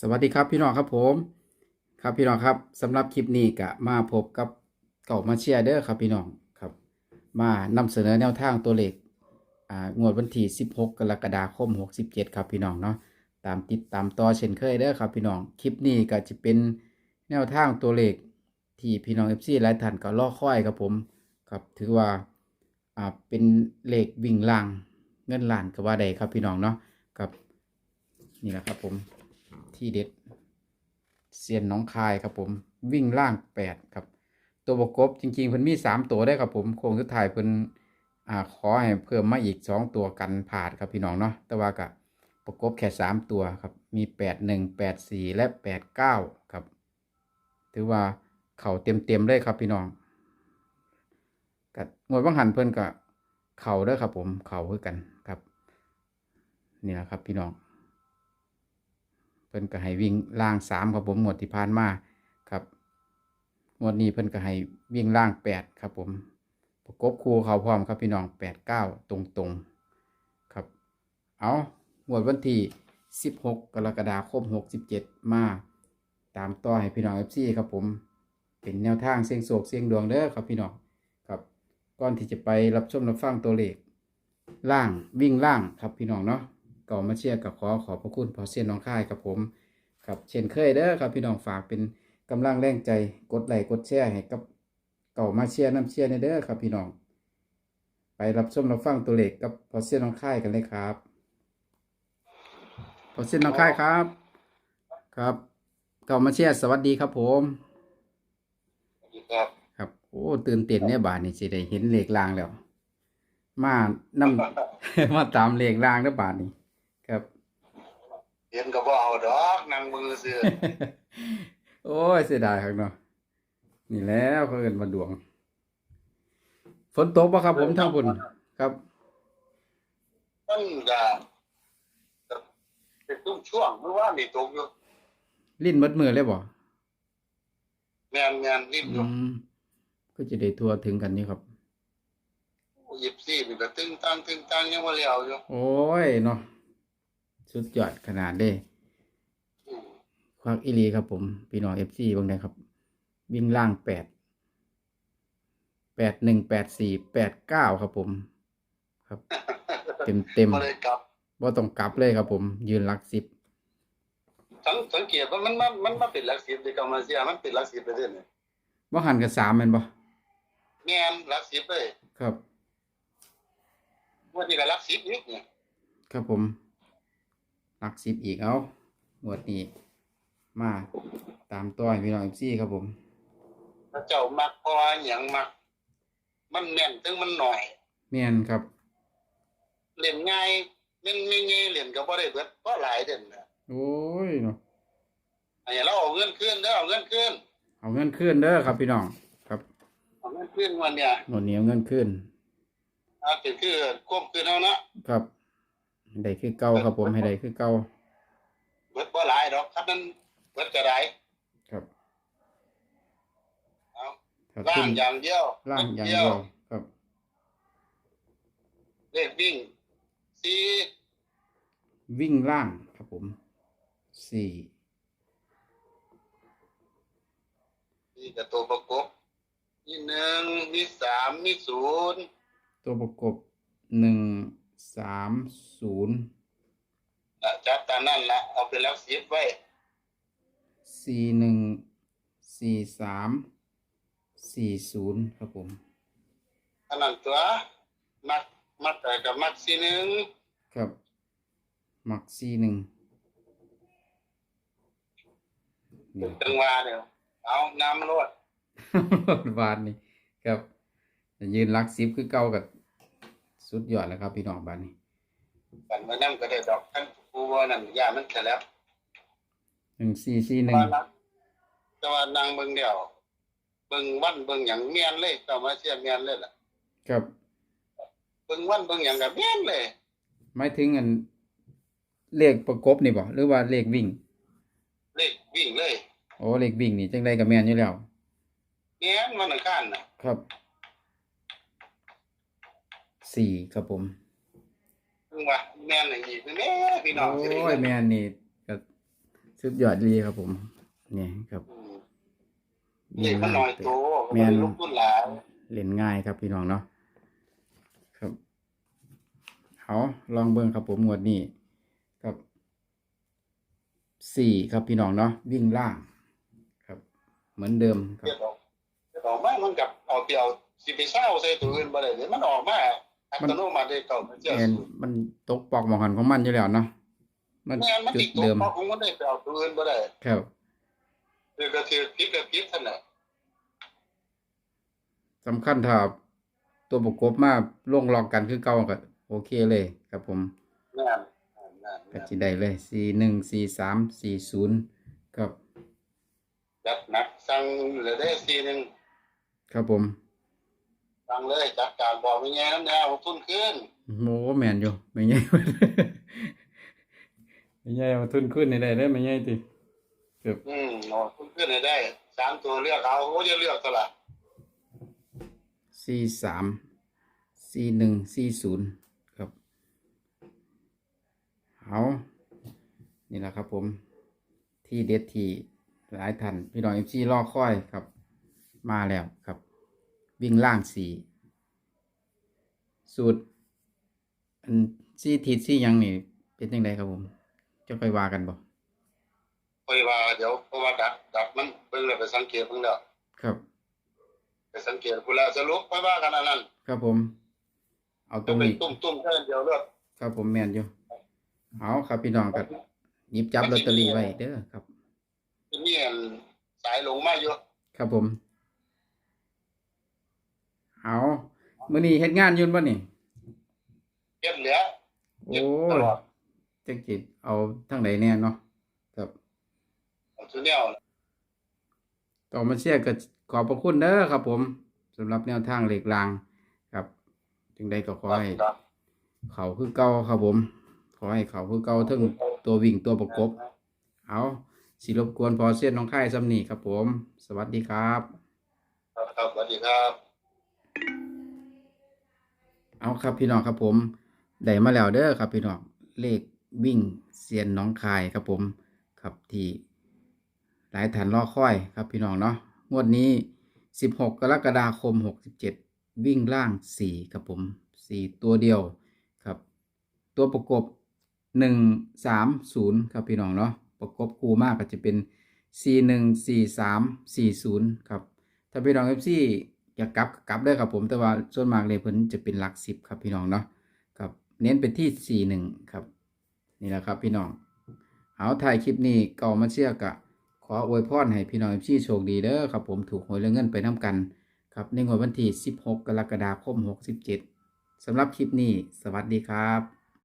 สวัสดีครับพี่น้องครับผม ครับพี่น้องครับสำหรับคลิปนี้ก็มาพบกับเก่ามาเชียร์เด้อครับพี่น้องครับ มานำเสนอแนวทางตัวเลขอ่างวดวันที่ 16 กรกฎาคม 67 ครับพี่น้องเนาะตามติดตามต่อเช่นเคยเด้อครับพี่น้องคลิปนี้ก็จะเป็นแนวทางตัวเลขที่พี่น้อง FC หลายท่านก็รอค่อยครับผมครับถือว่าอ่าเป็นเลขวิ่งล่างเงินล้านก็ว่าได้ครับพี่น้องเนาะครับนี่แหละครับผม ที่เด็ดเซียนน้องคายครับผมวิ่งล่างแปดครับ ตัวประกบจริงๆเพิ่นมีสามตัวได้ครับผมโค้งสุดท้ายเพิ่นอ่าขอให้เพิ่มมาอีกสองตัวกันผ่านครับพี่น้องเนาะแต่ว่าก็ประกบแค่สามตัวครับมีแปดหนึ่งแปดสี่และแปดเก้าครับ ถือว่าเข่าเต็มเต็มๆเลยครับพี่น้องกับงวดว่างหันเพิ่นก็เข่าเด้อครับผมเข่าคือกันครับ นี่แหละครับพี่น้อง เพิ่นก็ให้วิ่งล่างสามครับผมหมวดที่ผ่านมาครับงวดนี้เพิ่นก็ให้วิ่งล่างแปดครับผมประกบคู่เขาพร้อมครับพี่น้องแปดเก้าตรงตรงๆครับ เอางวดวันที่สิบหกกรกฎาคมหกสิบเจ็ดมาตามต่อให้พี่น้องเอฟซีครับผมเป็นแนวทางเสียงโศกเสียงดวงเด้อครับพี่น้องครับก่อนที่จะไปรับชมรับฟังตัวเลขล่างวิ่งล่างครับพี่น้องเนาะ ก่อมาเชียร์กับขอขอบพระคุณพอเซียนน้องค่ายครับผมครับเช่นเคยเด้อครับพี่น้องฝากเป็นกำลังแรงใจกดไลค์กดแชร์ให้กับเก่ามาเชียร์น้ำเชียร์ในเด้อครับพี่น้อง ไปรับชมรับฟังตัวเลขกับพอเซียนน้องค่ายกันเลยครับพอเซียนน้องค่ายครับ ครับ เก่ามาเชียร์สวัสดีครับผมครับครับโอ้ตื่นเต้นเนี่ยบาทนี่สิได้เห็นเลขลางแล้ว มานำมาตามเลขลางแล้วบาทนี่ครับ เห็นก็บ่เอาดอกนั่งมือเสือโอ้ยเสียดายครับเนาะนี่แล้วเขาเอินมาดวง ฝนตกปะครับ ผมทั้งบุญครับมันก็เป็นตุ้มช่วงเมื่อวานนี่ตกอยู่ลิ้นมัดมือเลยบ่แม่นแม่นนิดออืยู่มก็จะได้ทั่วถึงกันนี่ครับยิบซี่นี่ก็ตึงตังตึงตังยังบ่แล้วอยู่โอ้ยเนาะ สุดยอดขนาดเด้อืมควักอีหลีครับผม พี่น้องเอฟซีบางไดครับ วิ่งล่างแปดแปดหนึ่งแปดสี่แปดเก้าครับผม ครับ เต็มเต็มบ่ได้กลับว่าต้องกลับเลยครับผม ยืนหลักสิบสังสังเกตว่ามันมันมันมาเป็นหลักสิบในกรรมเสียมันเป็นหลักสิบไปเรื่อยนี่ว่าหันกับสามแมันบ่แม่นหลักสิบเลยครับ ว่าที่ก็หลักสิบอีกนี่ครับผม หลักสิบอีกเอาหมวดนี้มาตามต่อให้พี่น้องเอฟซีครับผมพระเจ้ามักพอหยังมัก มันแม่นถึงมันหน่อยเมียนครับ เล่นง่ายเล่นไม่ง่ายเล่นก็บ่ได้เบิดเพราะหลายเด่นน่ะโอ้ยเนาะอันนี้เราเอาเงินคืนเด้อเอาเงินคืนเอาเงินขึ้นเด้อครับพี่น้องครับเอาเงินคืนวันเนี่ยหมวดนี้เอาเงินขึ้นอ่าเป็นคือควบคืนเอานะครับให้ ได้คือเก่าครับผมให้ได้คือเก่าเบิดบ่หลายดอกครับนั้นเบิดก็ได้ครับเอาถ้าล่าขึ้งนอย่างเดียวล่างอย่างเดียวครับ เลขวิ่งสี่วิ่งล่างครับผมสี่นี่กับตัวประกบมีหนึ่งมีสามมีศูนย์ตัวประกบหนึ่งสามศู นย์อะจับตามนั่นละเอาไปแล้วสิบไว้สี่หนึ่งสี่สามสี่ศูนย์ครับผมอันนั้นตัวมักมักแต่กับมักสี่หนึ่งครับหมักสี่หนึ่งนี่จังหวะเดียวเอาน้ำรวดบานนี่ครับจะยืนรักซิบคือเก่ากับสุดยอดแล้วครับพี่น้องบ้านนี้ กันมานั่งก็ได้ดอกท่านครูว่านั่นยามันแฉลบหนึ่งสี่สี่หนึ่งว่านักแต่ว่านางเบิ่งเดียวเบิ่งวันเบิ่งหยังเมียนเลยก็มาเสียเมียนเลยล่ะครับ เบิ่งวันเบิ่งหยังก็เมียนเลยหมายถึงอันเลขประกบนี่บ่หรือว่าเลขวิ่ง เลขวิ่งเลยโอ้เลขวิ่งนี่จังไดกับแม่นอยู่แล้วเมียนวันอังคารน่ะ ครับ สี่ครับผมเพิ่ งว่าแม่นอีกแม่พี่น้องสิได้โอ้เงิยนแม่นนี่ก็สุดยอดดีครับผม นี่ครับ อืมเด็กมันน้อยโตแม่นลูกตุ้นหลาย เล่นง่ายครับพี่น้องเนาะครับเอาลองเบิ่งครับผมงวดนี้ครับสี่ครับพี่น้องเนาะวิ่งล่างครับ เหมือนเดิมครับเรียกออกเรียกออกมามันกับเอาเกี่ยวสิไปเศร้าใส่ตัวอื่นบ่ได้เดี๋ยวมันออกมา อัตโนมัติได้เก่ามันเจ้าแอนสูตรมันตกปอกหมองหันของมันอยู่แล้วเนาะมันแม่นมันจุติดดตัวเดิมพอของมันได้ไปเอาตัวอื่นบ่ได้ครับ คือก็คือพิษก็พิษท่านน่ะสำคัญถ้าตัวประกบมาลงล็อกกันคือเก่าก็โอเคเลยครับผมแม่นแม่นแม่นก็แม่นจิได้เลยสี่หนึ่งสี่สามสี่ศูนย์ครับ จัดหนักสั่งเหลือได้ทีหนึงครับผม สั่งเลยจัดการบอกมีแง่น้ำแนวทุนขึ้นโมแมนอยู่ไม่ใหญ่ไม่ใหญ่มาทุนขึ้นในใดได้ไม่ใหญ่ติครับอืมโอ้ทุนขึ้นให้ได้สามตัวเลือกเอาโอ้จะเลือกตัวละสี่สามสี่หนึ่งสี่ศูนย์ครับเอานี่แหละครับผม ที่เด็ดที่หลายท่านพี่น้องเอฟซีรอคอยครับ มาแล้วครับ วิ่งล่างสี่สูตรอันซี่ทิศซี่หยังนี่ เป็นยังไงครับผม จะค่อยว่ากันบ่คอยว่าเดี๋ยวเพราะว่าดักดักมันเพิ่งเลยไปสังเกตเพิ่งแล้วครับ ไปสังเกตพุ่นแล้วสรุปค่อยว่ากันอันนั้นครับผม เอาตรจะงเป็นนี้ตุ้มตุ้มๆแค่เดียวเลือกครับผมแมนอยู่เอาครับพี่น้องกับหยิบจับลอตเตอรี่ไว้เด้อครับมีอันสายลงมาเยอะครับผม เอามื้อนี้เฮ็ดงานอยุ่นบ่นี่เก็บเหลือโอ้เก็บตลอดจังสิเอาทางไหนแน่เนาะครับเอาทุนแนวต่อมาเชียร์ก็ขอบพระคุณเด้อครับผมสำหรับแนวทางเหล็กรางครับจึงได้ก็ขอให้ครับเขาคือเก่าครับผม ขอให้เขาคือเก่าทั้งตัววิ่งตัวประกบ เอาสิรบกวนพอเส้นน้องค่ายสำนีครับผม สวัสดีครับ ครับครับสวัสดีครับ เอาครับพี่น้องครับผมได้มาแล้วเด้อครับพี่น้องเลขวิ่งเซียนน้องคายครับผมครับที่หลายฐานรอค่อยครับพี่น้องเนาะงวดนี้ 16 กรกฎาคม 67 วิ่งล่าง 4 ครับผม 4 ตัวเดียวครับ ตัวประกบ 1 3 0 ครับพี่น้องเนาะประกบคู่มากก็จะเป็น 4 1 4 3 4 0 ครับ ถ้าพี่น้องเอฟซี อยากกลับกลับได้ครับผม แต่ว่าส่วนมากเลยเพิ่นจะเป็นหลักสิบครับพี่น้องเนาะครับเน้นไปที่สี่หนึ่งครับนี่แหละครับพี่น้องเอาถ่ายคลิปนี้ก่ามาเชื่อกะขออวยพรให้พี่น้องเอฟซีโชคดีเด้อครับผมถูกหวยเรื่องเงินไปน้ำกันครับในงวดวันที่ 16 กรกฎาคม 67สำหรับคลิปนี้ สวัสดีครับ